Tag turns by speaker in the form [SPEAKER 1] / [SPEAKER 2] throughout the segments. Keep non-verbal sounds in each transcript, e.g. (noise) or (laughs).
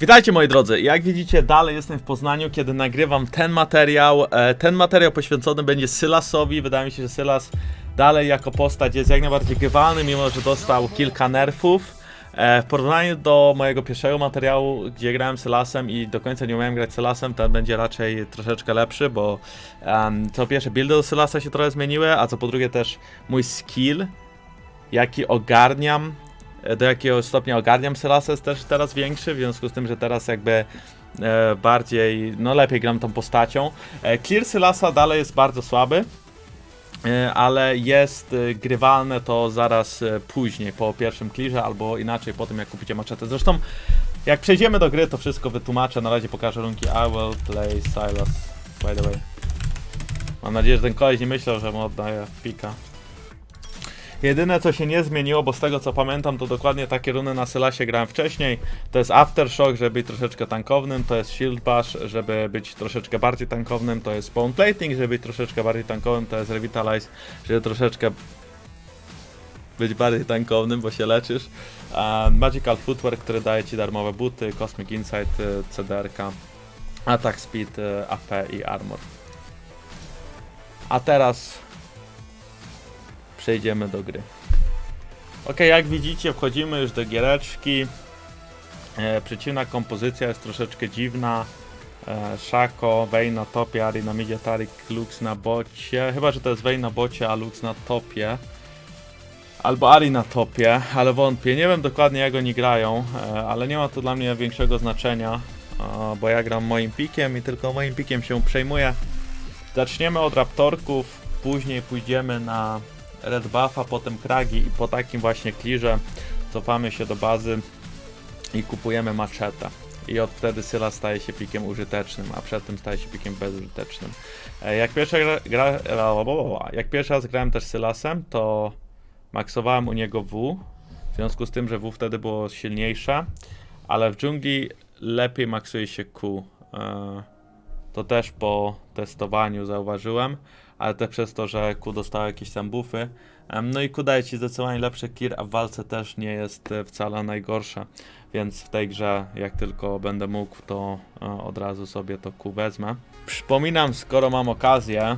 [SPEAKER 1] Witajcie moi drodzy, jak widzicie dalej jestem w Poznaniu, kiedy nagrywam ten materiał. E, Ten materiał poświęcony będzie Sylasowi, wydaje mi się, że Sylas dalej jako postać jest jak najbardziej grywalny, mimo że dostał kilka nerfów. E, W porównaniu do mojego pierwszego materiału, gdzie grałem Sylasem i do końca nie umiałem grać Sylasem, ten będzie raczej troszeczkę lepszy, bo em, co pierwsze buildy do Sylasa się trochę zmieniły, a co po drugie też mój skill, jaki ogarniam do jakiego stopnia ogarniam Sylasa jest też teraz większy, w związku z tym, że teraz jakby e, bardziej, no lepiej gram tą postacią. E, clear Sylasa dalej jest bardzo słaby, e, ale jest e, grywalne to zaraz e, później, po pierwszym clearze, albo inaczej po tym jak kupicie maczetę. Zresztą jak przejdziemy do gry, to wszystko wytłumaczę, na razie pokażę runki I will play Sylas, by the way. Mam nadzieję, że ten koleś nie myślał, że mu oddaję pika. Jedyne co się nie zmieniło, bo z tego co pamiętam, to dokładnie takie runy na Sylasie grałem wcześniej. To jest Aftershock, żeby być troszeczkę tankownym, to jest Shield Bash, żeby być troszeczkę bardziej tankownym, to jest Bone Plating, żeby być troszeczkę bardziej tankowym, to jest Revitalize, żeby troszeczkę być bardziej tankownym, bo się leczysz. Magical Footwear, który daje ci darmowe buty, Cosmic Insight, y, CDR-ka, Attack Speed, y, AP i Armor. A teraz przejdziemy do gry. Ok, jak widzicie, wchodzimy już do giereczki. E, przeciwna kompozycja jest troszeczkę dziwna. E, Shako, Vayne na topie, Ari na midzie, Tarik, Lux na bocie. Chyba, że to jest Vayne na bocie, a Lux na topie. Albo Ari na topie, ale wątpię. Nie wiem dokładnie jak oni grają, e, ale nie ma to dla mnie większego znaczenia, e, bo ja gram moim pikiem i tylko moim pikiem się przejmuję. Zaczniemy od Raptorków, później pójdziemy na Red Buffa, potem Kragi i po takim właśnie clearze cofamy się do bazy i kupujemy maczetę. I od wtedy Syla staje się pikiem użytecznym, a przed tym staje się pikiem bezużytecznym. E, Jak pierwszy, gra, gra, jak pierwszy raz grałem też Sylasem, to maksowałem u niego W, w związku z tym, że W wtedy było silniejsze, ale w dżungli lepiej maksuje się Q. E, To też po testowaniu zauważyłem, ale też przez to, że Q dostał jakieś tam buffy. No i Q daje ci zdecydowanie lepszy clear, a w walce też nie jest e, wcale najgorsza. Więc w tej grze, jak tylko będę mógł, to e, od razu sobie to Q wezmę. Przypominam, skoro mam okazję,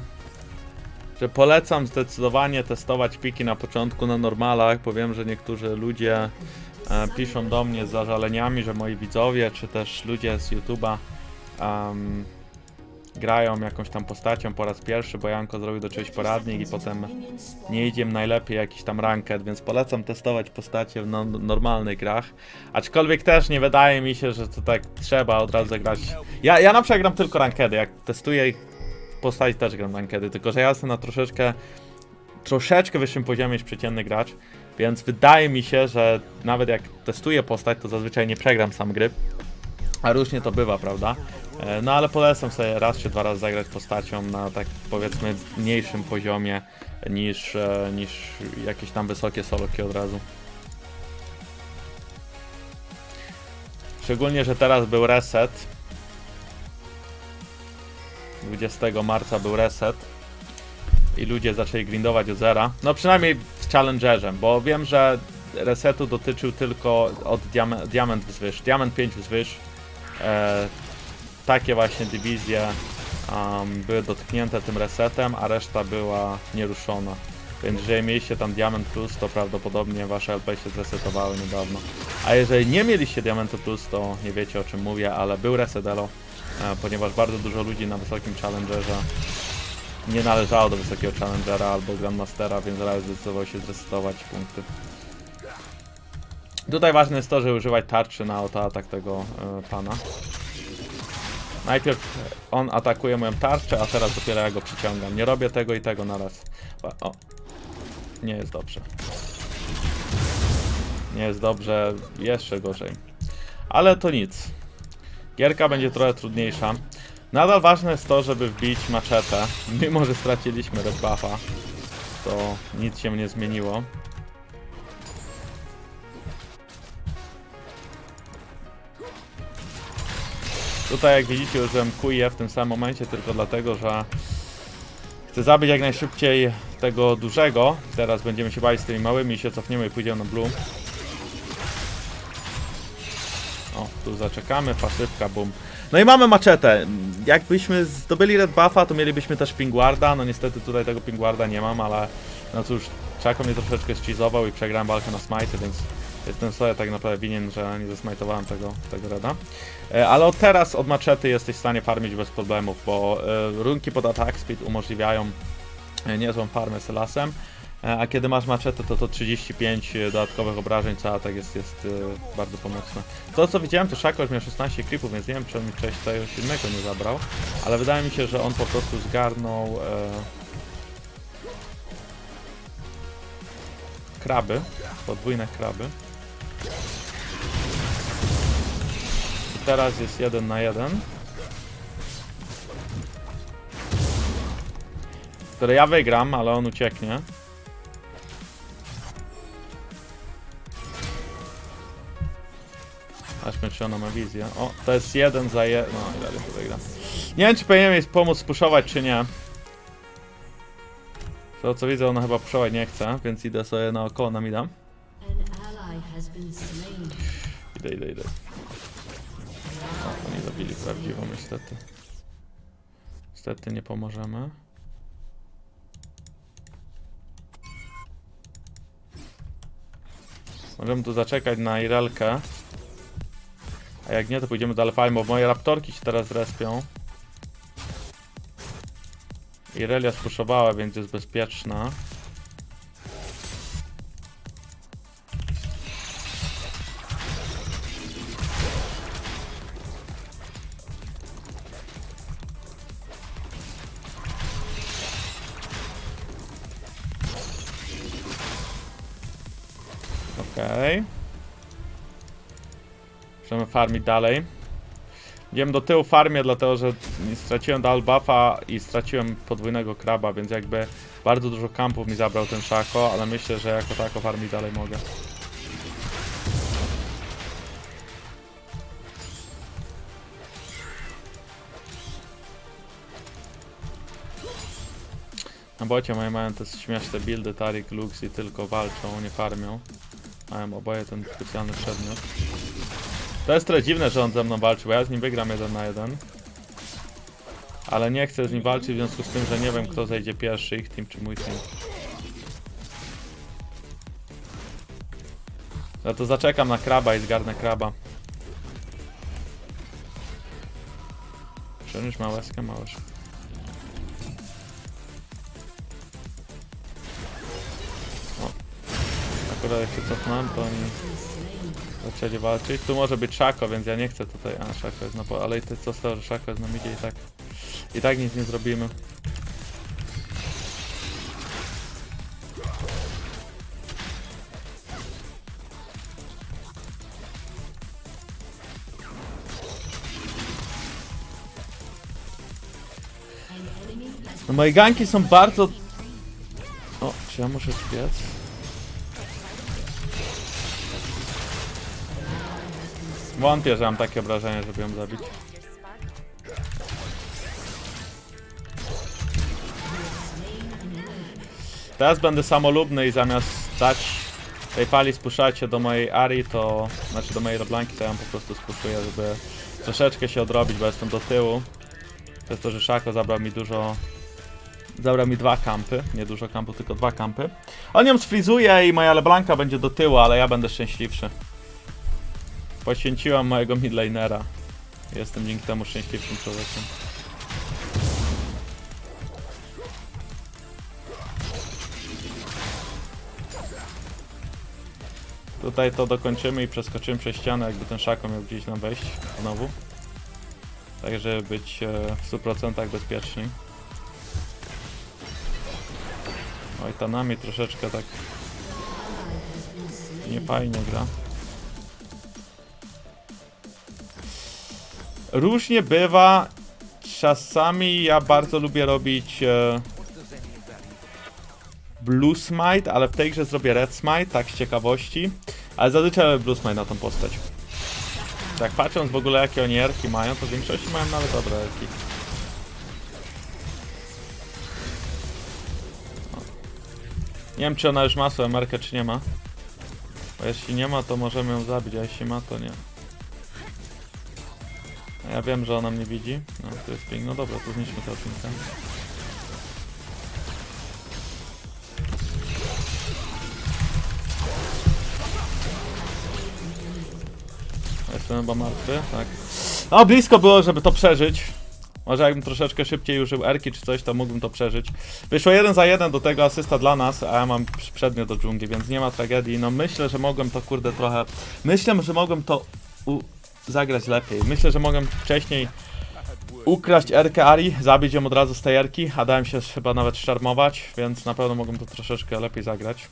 [SPEAKER 1] że polecam zdecydowanie testować piki na początku na normalach, bo wiem, że niektórzy ludzie e, piszą do mnie z zażaleniami, że moi widzowie, czy też ludzie z YouTube'a em, grają jakąś tam postacią po raz pierwszy, bo Janko zrobił do czegoś poradnik i potem nie idzie im najlepiej jakiś tam ranket, więc polecam testować postacie w no, normalnych grach. Aczkolwiek też nie wydaje mi się, że to tak trzeba od razu zagrać. Ja, ja na przykład gram tylko rankedy, jak testuję postać też gram rankedy, tylko że ja jestem na troszeczkę troszeczkę wyższym poziomie niż przeciętny gracz, więc wydaje mi się, że nawet jak testuję postać, to zazwyczaj nie przegram sam gry, a różnie to bywa, prawda? E, No ale polecam sobie raz czy dwa razy zagrać postacią na tak powiedzmy mniejszym poziomie niż, e, niż jakieś tam wysokie soloki od razu. Szczególnie, że teraz był reset. 20 marca był reset i ludzie zaczęli grindować od zera. No przynajmniej w Challengerze, bo wiem, że resetu dotyczył tylko od diam diament wzwyż, diament 5 wzwyż. E, takie właśnie dywizje um, były dotknięte tym resetem, a reszta była nieruszona. Więc jeżeli mieliście tam Diament Plus, to prawdopodobnie wasze LP się zresetowały niedawno. A jeżeli nie mieliście Diamentu Plus, to nie wiecie o czym mówię, ale był reset elo, e, ponieważ bardzo dużo ludzi na wysokim Challengerze nie należało do wysokiego Challengera albo Grandmastera, więc raz zdecydował się zresetować punkty. Tutaj ważne jest to, żeby używać tarczy na autoatak tego e, pana. Najpierw on atakuje moją tarczę, a teraz dopiero ja go przyciągam. Nie robię tego i tego naraz. O. Nie jest dobrze. Nie jest dobrze, jeszcze gorzej. Ale to nic. Gierka będzie trochę trudniejsza. Nadal ważne jest to, żeby wbić maczetę. Mimo, że straciliśmy red buffa, to nic się nie zmieniło. Tutaj jak widzicie użyłem QE w tym samym momencie tylko dlatego, że chcę zabić jak najszybciej tego dużego. Teraz będziemy się bawić z tymi małymi i się cofniemy i pójdziemy na blue. O, Tu zaczekamy, pasywka, bum. No i mamy maczetę. Jakbyśmy zdobyli red buffa, to mielibyśmy też pingwarda. No niestety tutaj tego pingwarda nie mam, ale no cóż, Czako mnie troszeczkę ścizował i przegrałem walkę na smite, więc jestem sobie tak naprawdę winien, że nie zasmajtowałem tego, tego reda. E, Ale od teraz od maczety jesteś w stanie farmić bez problemów, bo e, runki pod attack speed umożliwiają e, niezłą farmę z lasem. A kiedy masz maczetę, to to 35 dodatkowych obrażeń co atak jest, jest bardzo pomocne. To co widziałem, to Shackles miał 16 creepów, więc nie wiem czy on mi czegoś tego innego nie zabrał, ale wydaje mi się, że on po prostu zgarnął e, kraby, podwójne kraby. Teraz jest jeden na jeden. Które ja wygram, ale on ucieknie. Aśmy czy ona ma wizję. O, to jest jeden za jeden. No i dalej to wygra. Nie wiem czy powinienem jej pomóc spuszować czy nie. To co widzę, ona chyba puszować nie chce, więc idę sobie naokoło na mida. Idę, idę, idę. O, oni zabili prawdziwą niestety. Niestety nie pomożemy. Możemy tu zaczekać na Irelkę. A jak nie, to pójdziemy do Alfheim, bo moje raptorki się teraz respią. Irelia spuszowała, więc jest bezpieczna. Farmić dalej. Idziemy do tyłu farmię, dlatego że straciłem dal buffa i straciłem podwójnego kraba, więc jakby bardzo dużo kampów mi zabrał ten szako, ale myślę, że jako tako farmić dalej mogę. Na bocie moje mają te śmieszne buildy, Tarik, Lux i tylko walczą, nie farmią. Mają oboje ten specjalny przedmiot. To jest trochę dziwne, że on ze mną walczy, bo ja z nim wygram jeden na jeden. Ale nie chcę z nim walczyć w związku z tym, że nie wiem kto zejdzie pierwszy, ich team czy mój team. No to zaczekam na kraba i zgarnę kraba. Przeniósł małeskę, małesz. O. Akurat jak się cofnąłem, to oni zaczęli walczyć. Tu może być Szako, więc ja nie chcę tutaj. A, Szako jest na po... Ale i ty co że Szako jest na midzie i tak... I tak nic nie zrobimy. No moje ganki są bardzo... O, czy ja muszę biec? Wątpię, że mam takie obrażenia, żeby ją zabić. Teraz będę samolubny i zamiast dać tej pali spuszczać się do mojej Ari, to... Znaczy do mojej Leblanki, to ja ją po prostu spuszuję, żeby troszeczkę się odrobić, bo jestem do tyłu. Przez to, że Szako zabrał mi dużo Zabrał mi dwa kampy, nie dużo kampu, tylko dwa kampy. On ją sfrizuje i moja Leblanka będzie do tyłu, ale ja będę szczęśliwszy. Poświęciłam mojego midlanera. Jestem dzięki temu szczęśliwszym człowiekiem. Tutaj to dokończymy i przeskoczymy przez ścianę, jakby ten szako miał gdzieś nam wejść znowu. Tak, żeby być e, w 100% bezpieczni. Oj, ta nami troszeczkę tak niefajnie gra. Różnie bywa. Czasami ja bardzo lubię robić e, Blue Smite, ale w tej grze zrobię Red Smite, tak z ciekawości. Ale zazwyczaj Blue Smite na tą postać. Tak patrząc w ogóle jakie oni erki mają, to w większości mają nawet dobre erki. Nie wiem czy ona już ma swoją markę czy nie ma. Bo jeśli nie ma to możemy ją zabić, a jeśli ma to nie. Ja wiem, że ona mnie widzi. No, to jest ping. No dobra, to zniszczmy tę pinkę. Jestem chyba martwy, tak. No, blisko było, żeby to przeżyć. Może jakbym troszeczkę szybciej użył erki czy coś, to mógłbym to przeżyć. Wyszło jeden za jeden, do tego asysta dla nas, a ja mam przedmiot do dżungli, więc nie ma tragedii. No myślę, że mogłem to kurde trochę... Myślę, że mogłem to u... zagrać lepiej. Myślę, że mogłem wcześniej ukraść erkę Ari, zabić ją od razu z tej erki, a dałem się chyba nawet szarmować, więc na pewno mogłem to troszeczkę lepiej zagrać.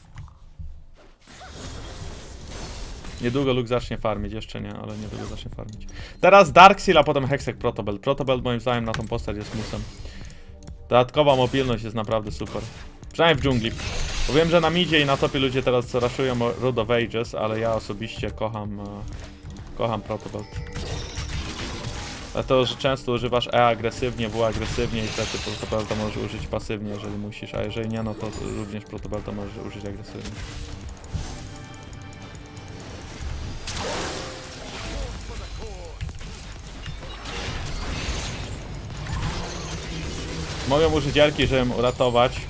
[SPEAKER 1] Niedługo Luke zacznie farmić, jeszcze nie, ale niedługo zacznie farmić. Teraz Darkseal, a potem Hexek Protobelt. Protobelt moim zdaniem na tą postać jest musem. Dodatkowa mobilność jest naprawdę super. Przynajmniej w dżungli. Bo wiem, że na midzie i na topie ludzie teraz raszują Road of Ages, ale ja osobiście kocham, e, kocham Protobelt. Dlatego, że często używasz E agresywnie, W agresywnie i wtedy Protobelta możesz użyć pasywnie, jeżeli musisz, a jeżeli nie, no to również Protobelta możesz użyć agresywnie. Mogę użyć Jarki, żeby uratować,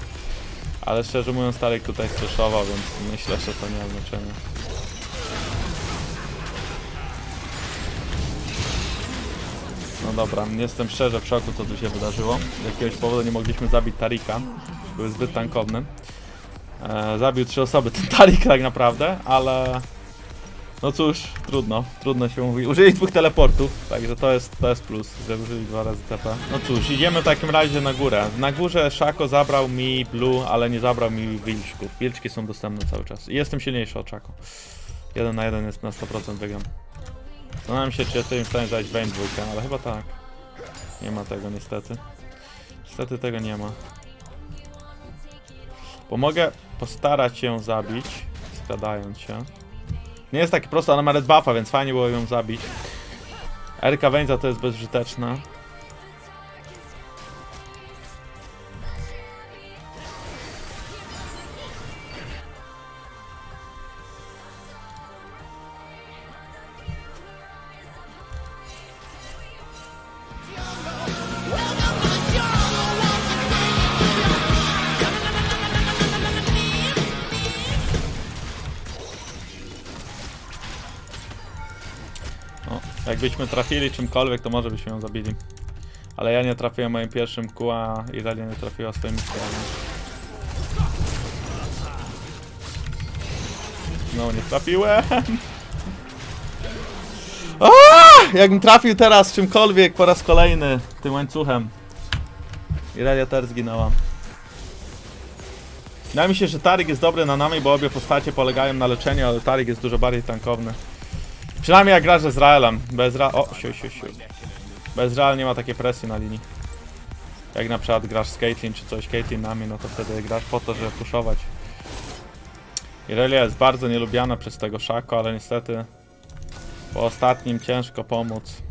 [SPEAKER 1] ale szczerze mówiąc Tarek tutaj streszował, więc myślę, że to nie ma znaczenia. Dobra, jestem szczerze w szoku co tu się wydarzyło. Z jakiegoś powodu nie mogliśmy zabić Tarika, był zbyt tankowny. E, zabił trzy osoby ten Tarik tak naprawdę, ale... No cóż, trudno, trudno się mówi. Użyli dwóch teleportów, także to jest, to jest plus, że użyli dwa razy TP. No cóż, idziemy w takim razie na górę. Na górze Szako zabrał mi Blue, ale nie zabrał mi wilczków. Wilczki są dostępne cały czas. I jestem silniejszy od Szako. Jeden na jeden jest na 100% wygram. Zastanawiam się, czy jestem w stanie zająć Vayne dwójkę, ale chyba tak. Nie ma tego niestety. Niestety tego nie ma. Bo mogę postarać się zabić, skradając się. Nie jest takie proste, ona ma red buffa, więc fajnie było ją zabić. Erka Wędza to jest bezużyteczna. O, jakbyśmy trafili czymkolwiek, to może byśmy ją zabili. Ale ja nie trafiłem moim pierwszym kół, a Irelia nie trafiła swoimi skillami. No, nie trafiłem! (laughs) A! Jakbym trafił teraz czymkolwiek po raz kolejny tym łańcuchem. Irelia też zginęła. Wydaje mi się, że Tarik jest dobry na nami, bo obie postacie polegają na leczeniu, ale Tarik jest dużo bardziej tankowny. Przynajmniej jak grasz z Izraelem. Bez Ra... O, siu, siu, siu. Bez Izrael nie ma takiej presji na linii. Jak na przykład grasz z Caitlyn czy coś, Caitlyn nami, no to wtedy grasz po to, żeby puszować. Irelia jest bardzo nielubiana przez tego Szako, ale niestety po ostatnim ciężko pomóc.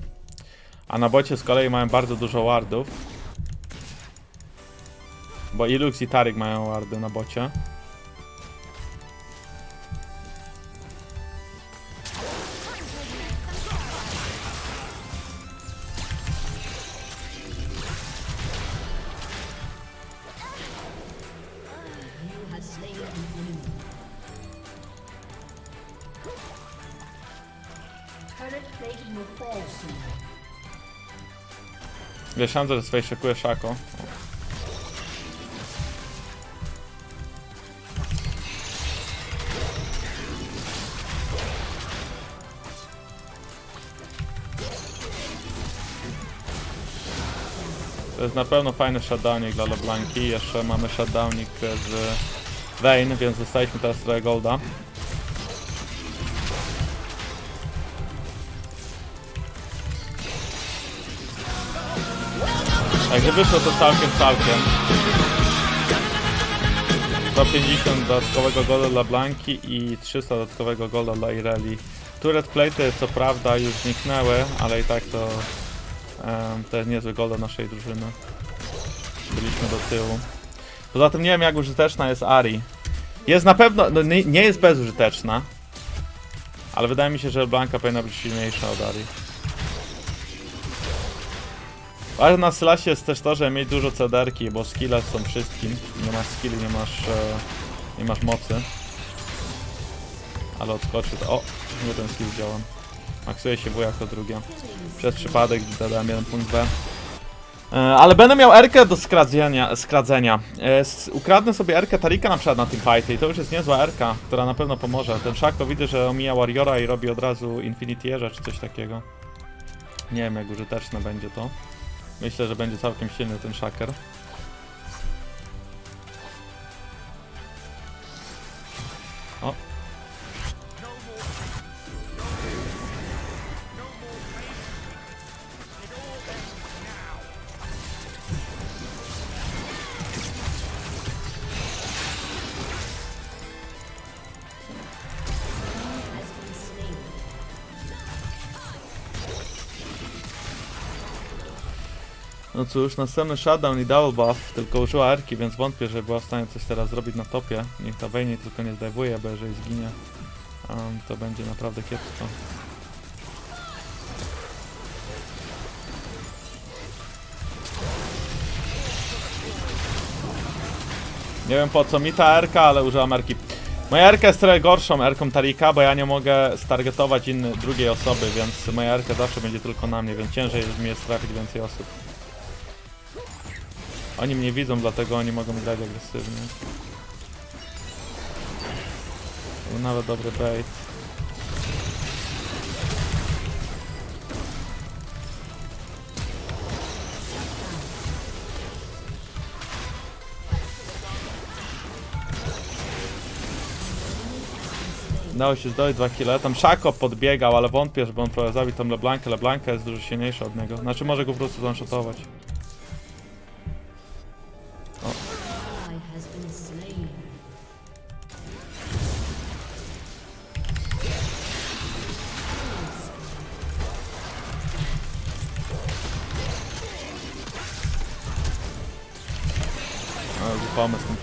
[SPEAKER 1] A na bocie z kolei mają bardzo dużo wardów. Bo Ilux i Tarik mają wardy na bocie. Wiesz, Andrzej, swoje szykuje Szako. To jest na pewno fajny shutdownik dla LeBlanki. Jeszcze mamy shutdownik z Vayne, więc dostaliśmy teraz trochę golda. Także wyszło to całkiem, całkiem. 150 dodatkowego golda dla Blanki i 300 dodatkowego golda dla Ireli. Turret plate co prawda już zniknęły, ale i tak to em, to jest niezły golda naszej drużyny. Byliśmy do tyłu. Poza tym nie wiem jak użyteczna jest Ari. Jest na pewno, no nie, nie jest bezużyteczna. Ale wydaje mi się, że Blanka powinna być silniejsza od Ari. Ale na Sylasie jest też to, że mieć dużo cederki, bo skille są wszystkim. Nie masz skilli, nie masz, e, nie masz mocy. Ale odskoczy to. O, nie ten skill działa. Maksuje się W jako drugie. Przez przypadek dodałem jeden punkt B. E, Ale będę miał Erkę do skradzenia. skradzenia. E, Ukradnę sobie Erkę Tarika na przykład na tym fightie i to już jest niezła Erka, która na pewno pomoże. Ten Szako widzę, że omija Warriora i robi od razu Infinity Edge czy coś takiego. Nie wiem jak użyteczne będzie to. Myślę, że będzie całkiem silny ten Shaker. O. No cóż, następny shutdown i double buff, tylko użyła Erki, więc wątpię, że była w stanie coś teraz zrobić na topie. Niech ta Vayne tylko nie zdejmuje, bo jeżeli zginie, um, to będzie naprawdę kiepsko. Nie wiem po co mi ta Erka, ale użyłam Erki. Moja Erka jest trochę gorszą Erką Tarika, bo ja nie mogę stargetować innej, drugiej osoby, więc moja Erka zawsze będzie tylko na mnie, więc ciężej mi jest trafić więcej osób. Oni mnie widzą, dlatego oni mogą grać agresywnie. Nawet dobry bait. Dało się zdobyć 2 kile. Tam Szako podbiegał, ale wątpię, żeby on próbował zabić tą LeBlankę. LeBlanka jest dużo silniejsza od niego. Znaczy może go po prostu zanshotować.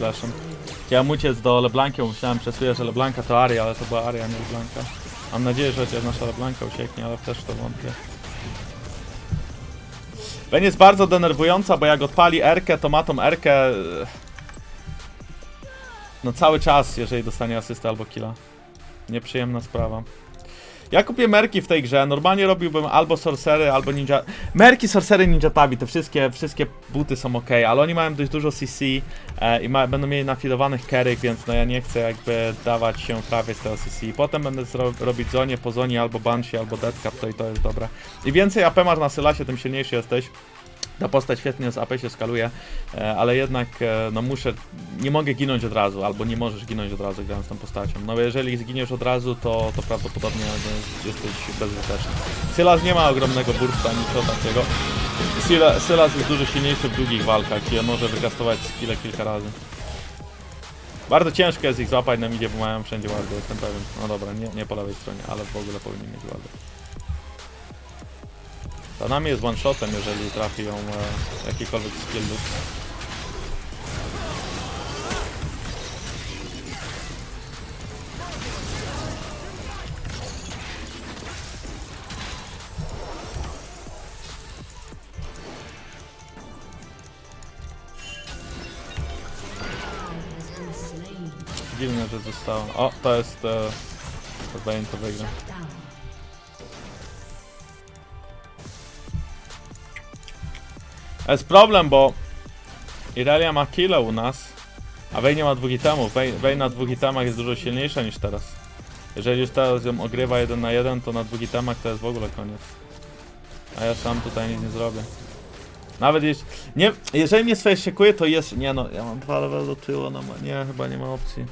[SPEAKER 1] Flashem. Chciałem uciec do LeBlanki, bo myślałem chwilę, że LeBlanka to Aria, ale to była Aria, nie LeBlanka. Mam nadzieję, że chociaż nasza LeBlanka ucieknie, ale też to wątpię. Ben jest bardzo denerwująca, bo jak odpali Erkę, to ma tą Erkę... e, No cały czas, jeżeli dostanie asystę albo killa. Nieprzyjemna sprawa. Ja kupię merki w tej grze. Normalnie robiłbym albo sorcery, albo ninja. Merki, sorcery, ninja tabi, te wszystkie, wszystkie buty są ok, ale oni mają dość dużo CC e, i ma, będą mieli nafidowanych keryk, więc no ja nie chcę jakby dawać się prawie z tego CC. Potem będę robić zonie po zonie albo banshee, albo deadcap, to i to jest dobre. I więcej AP masz na sylasie, tym silniejszy jesteś. Ta postać świetnie z AP się skaluje, e, ale jednak e, no muszę, nie mogę ginąć od razu, albo nie możesz ginąć od razu grając tą postacią. No jeżeli zginiesz od razu, to, to prawdopodobnie no, jesteś bezużyteczny. Sylas nie ma ogromnego bursta, niczego takiego. Syla- Sylas jest dużo silniejszy w długich walkach on może wykastować skille kilka razy. Bardzo ciężko jest ich złapać na midzie, bo mają wszędzie wardy, jestem pewien. No dobra, nie, nie po lewej stronie, ale w ogóle powinni mieć wardy. Ta nami jest one-shotem, jeżeli trafi ją e, jakikolwiek
[SPEAKER 2] been slain.
[SPEAKER 1] Dziwne, że zostało. O, to jest... E, to Bane to wygra.
[SPEAKER 2] Down.
[SPEAKER 1] Jest problem, bo Irelia ma kilo u nas, a Vayne ma dwóch itemów. Vayne na dwóch itemach jest dużo silniejsza niż teraz. Jeżeli już teraz ją ogrywa jeden na jeden, to na dwóch itemach to jest w ogóle koniec. A ja sam tutaj nic nie zrobię. Nawet jeśli... Nie, jeżeli mnie swoje szykuje, to jest... Nie no, ja mam dwa level do tyłu, no nie, chyba nie ma opcji.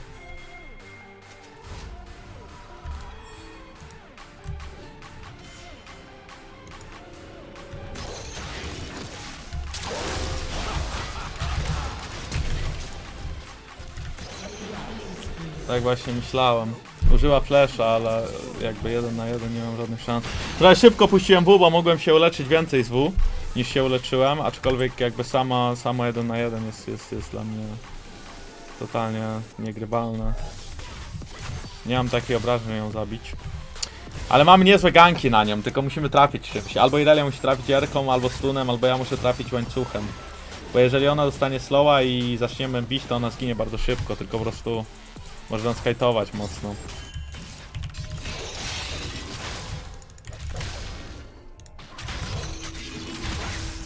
[SPEAKER 1] Tak właśnie myślałem. Użyła flesza, ale jakby jeden na jeden nie mam żadnych szans. Trochę szybko puściłem W, bo mogłem się uleczyć więcej z W niż się uleczyłem, aczkolwiek jakby sama, sama jeden na jeden jest, jest, jest dla mnie totalnie niegrywalne. Nie mam takiej obrażeń ją zabić. Ale mamy niezłe ganki na nią, tylko musimy trafić czymś. Albo Irelia musi trafić Jerką, albo stunem, albo ja muszę trafić łańcuchem. Bo jeżeli ona dostanie slowa i zaczniemy bić, to ona zginie bardzo szybko, tylko po prostu można skajtować mocno.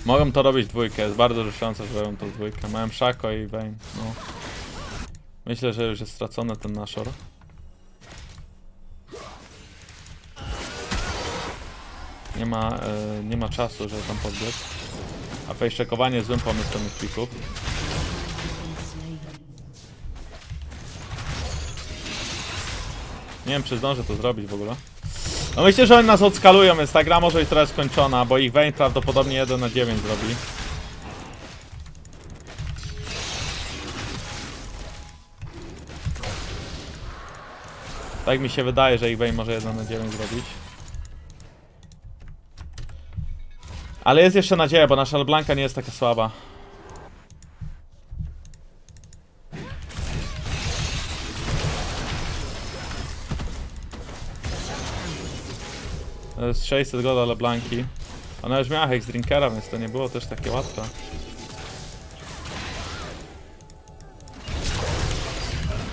[SPEAKER 1] Mogą to robić dwójkę, jest bardzo duża szansa, że robią to dwójkę. Mają Szako i Vayne, no. Myślę, że już jest stracony ten naszor. Nie ma, e, nie ma czasu, żeby tam podbiec. A fejszczekowanie jest złym pomysłem ich pików. Nie wiem, czy zdążę to zrobić w ogóle. No myślę, że oni nas odskalują, więc ta gra może być teraz skończona, bo ich Vayne prawdopodobnie 1 na 9 zrobi. Tak mi się wydaje, że ich Vayne może 1 na 9 zrobić. Ale jest jeszcze nadzieja, bo nasza Leblanka nie jest taka słaba. To jest 600 goda Leblanki. Ona już miała Hex Drinkera, więc to nie było też takie łatwe.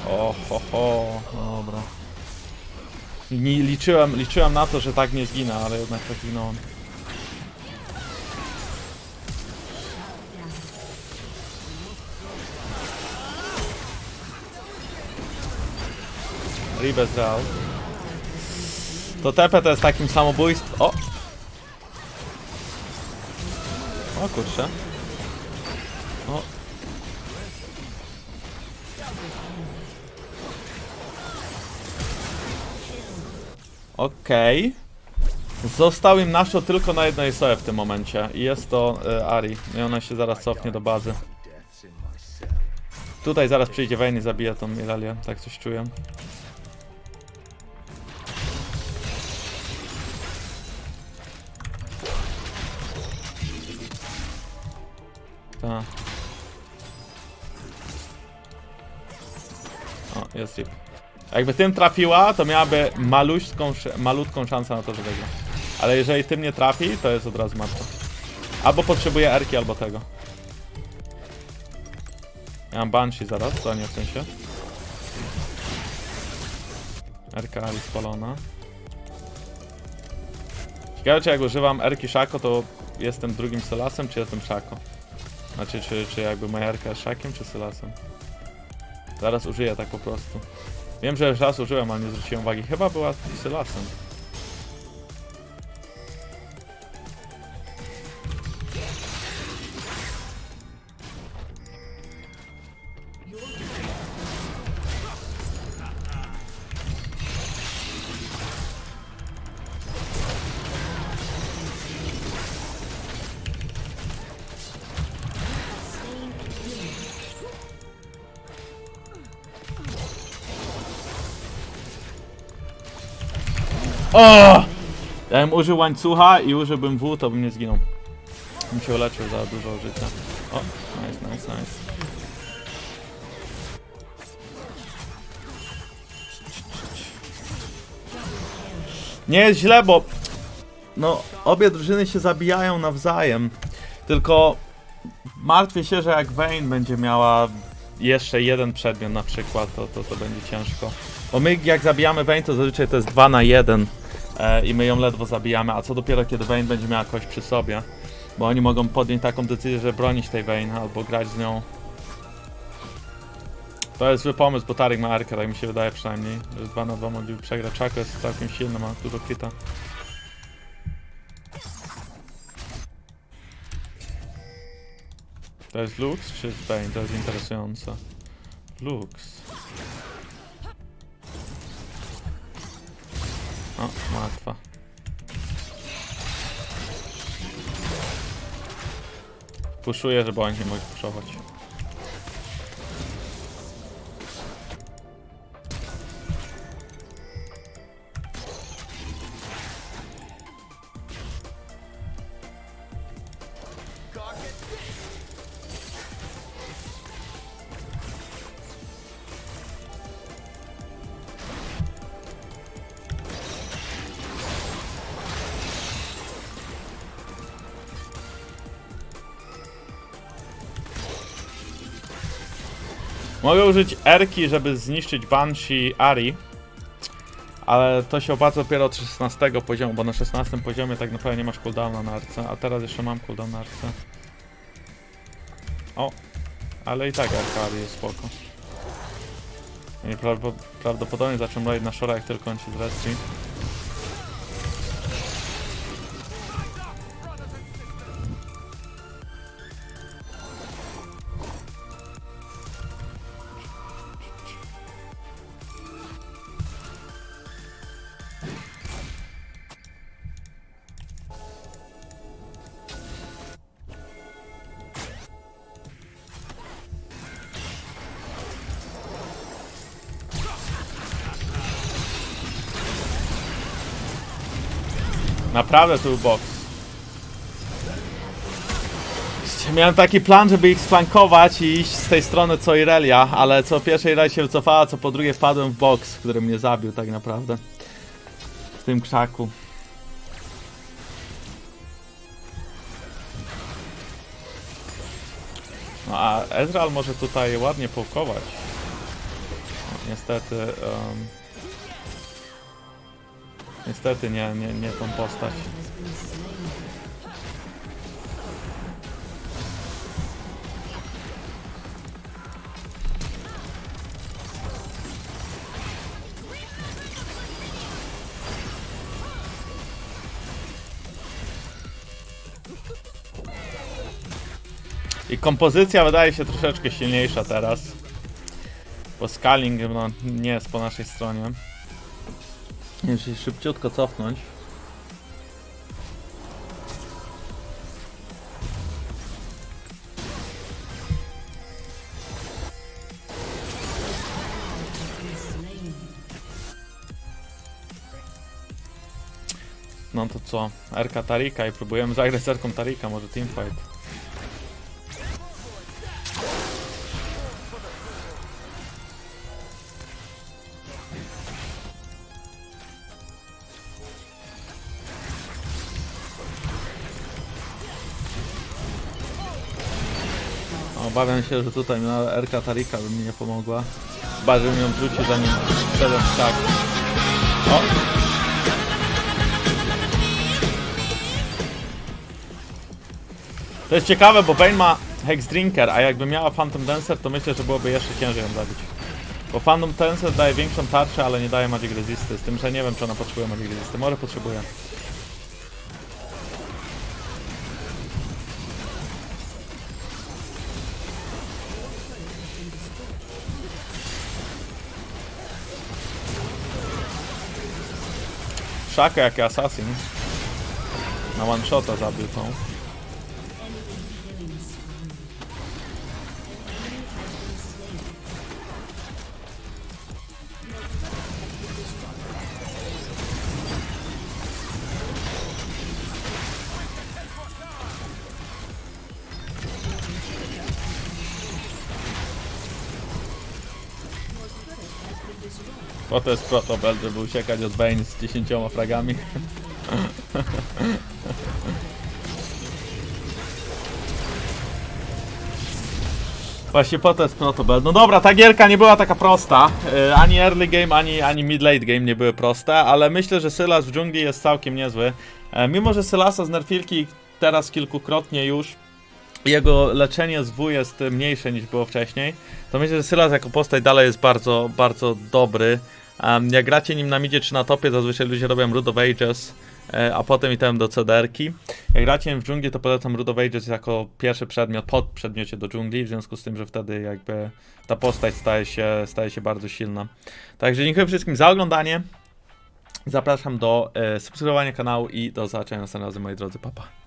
[SPEAKER 1] O, ho, ho. No dobra. Nie, liczyłem, liczyłem na to, że tak nie zginę, ale jednak tak zginąłem. Ribes Real. To TP to jest takim samobójstwem. O! O kurczę. O. Okej. Został im naszło tylko na jednej SOE w tym momencie i jest to e, Ari. I ona się zaraz cofnie do bazy. Tutaj zaraz przyjdzie Vayne i zabije tą Iralię, tak coś czuję. Tak. O, jest rip. Jakby tym trafiła, to miałaby maluśką, malutką szansę na to, że wygra. Ale jeżeli tym nie trafi, to jest od razu martwa. Albo potrzebuje Erki, albo tego. Ja mam Banshee zaraz, to nie w sensie. Erka Ali spalona. Ciekawe, czy jak używam Erki Szako, to jestem drugim Sylasem, czy jestem Szako? Znaczy, czy, czy jakby moja Erka jest Szakiem, czy Sylasem? Zaraz użyję tak po prostu. Wiem, że raz użyłem, ale nie zwróciłem uwagi. Chyba była Sylasem. O! Ja bym użył łańcucha i użyłbym W, to bym nie zginął. Bym się uleczył za dużo życia. O, nice, nice, nice. Nie jest źle, bo no obie drużyny się zabijają nawzajem. Tylko martwię się, że jak Vayne będzie miała jeszcze jeden przedmiot na przykład, to, to, to będzie ciężko. Bo my jak zabijamy Vayne, to zazwyczaj to jest 2 na 1 e, i my ją ledwo zabijamy, a co dopiero kiedy Vayne będzie miała kogoś przy sobie. Bo oni mogą podjąć taką decyzję, że bronić tej Vayne albo grać z nią. To jest zły pomysł, bo Tarek ma Arkę, tak mi się wydaje przynajmniej, że 2 na 2 mogliby przegrać. Czako jest całkiem silny, ma dużo kita. To jest Lux czy Bane? To jest interesujące. Lux. O, martwa. Puszuję, żeby oni nie mogli puszować. Mogę użyć Erki, żeby zniszczyć Banshee Ari. Ale to się opłaca dopiero od 16 poziomu, bo na 16 poziomie tak naprawdę nie masz cooldowna na arce, a teraz jeszcze mam cooldown na arce. O, ale i tak Erka Ari jest spoko. I prawdo- prawdopodobnie zacząłem raid na Shora, jak tylko on się zrespi. Naprawdę to był box. Miałem taki plan, żeby ich flankować i iść z tej strony co Irelia, ale co pierwszej Irelia się wycofała, co po drugie wpadłem w box, który mnie zabił tak naprawdę. W tym krzaku. No a Ezreal może tutaj ładnie połkować. Niestety... em, Niestety nie, nie, nie tą postać. I kompozycja wydaje się troszeczkę silniejsza teraz. Bo scaling no, nie jest po naszej stronie. Muszę się szybciutko cofnąć. No to co? Erka Tarika i próbujemy zagrać z Erką Tarika, może teamfight. Obawiam się, że tutaj na Erka Tarika by mi nie pomogła. Chyba, że mi ją wrzuci zanim wszedłem w tak. O! To jest ciekawe, bo Bane ma Hex Drinker, a jakby miała Phantom Dancer, to myślę, że byłoby jeszcze ciężej ją zabić. Bo Phantom Dancer daje większą tarczę, ale nie daje Magic Resisty, z tym, że nie wiem, czy ona potrzebuje Magic Resisty. Może potrzebuje. Szaka jak assassin. Na one shota zabił tą.
[SPEAKER 2] Killing spree. An enemy has been slain.
[SPEAKER 1] Po to jest protobel, żeby uciekać od Bane z 10 fragami. (laughs) Właśnie po to jest protobel. No dobra, ta gierka nie była taka prosta. E, Ani early game, ani, ani mid-late game nie były proste, ale myślę, że Sylas w dżungli jest całkiem niezły. E, Mimo, że Sylasa z nerfilki teraz kilkukrotnie już jego leczenie z W jest mniejsze niż było wcześniej, to myślę, że Sylas jako postać dalej jest bardzo, bardzo dobry. Um, jak gracie nim na midzie czy na topie, zazwyczaj ludzie robią Root of Ages, e, a potem item do cederki. Jak gracie w dżungli, to polecam Root of Ages jako pierwszy przedmiot pod przedmiocie do dżungli, w związku z tym, że wtedy jakby ta postać staje się, staje się bardzo silna. Także dziękuję wszystkim za oglądanie. Zapraszam do e, subskrybowania kanału i do zobaczenia następnym razem, moi drodzy. Papa. Pa.